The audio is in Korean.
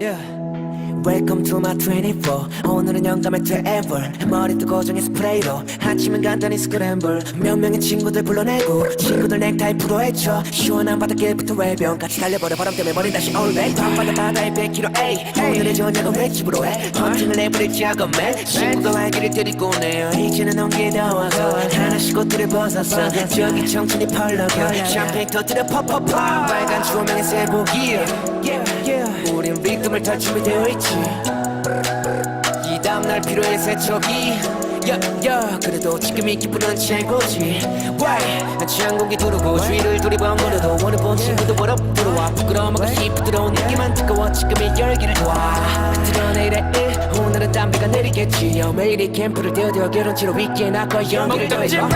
Yeah. Welcome to my 24 오늘은 영감의 트래블. 머리도 고정해 스프레이로. 아침은 간단히 스크램블. 몇 명의 친구들 불러내고 친구들 넥타이 풀어헤쳐. 시원한 바닷길부터 외변 같이 달려버려. 바람 때문에 머리 다시 올백 밤바다 바다에 100km 에이. 오늘의 저녁은 횟집으로 해? 헌팅을 해버릴지 하건맨 친구가 활기를 들이고 내요. 이제는 온기다 와서 하나씩 옷들을 벗었어 저기 청춘이 펄럭여. 샴페인 터뜨려 퍽퍽퍽 빨간 조명의 yeah. 우린 리듬을 탈 준비되어 있지 이 다음날 필요해 세척이. 야야 그래도 지금이 기분은 최고지. Why? 취한 공기 두르고 주위를 두리번거려도 원을 본 친구도 벌어 들어와. 부끄러움하고 힙 부드러운 느낌은 뜨거워 지금이 열기를 도와. 드러내일의 일 오늘은 담배가 내리겠지 여 매일이 캠프를 뛰어들어 결혼치러 위기에 나고 연기를 더해줘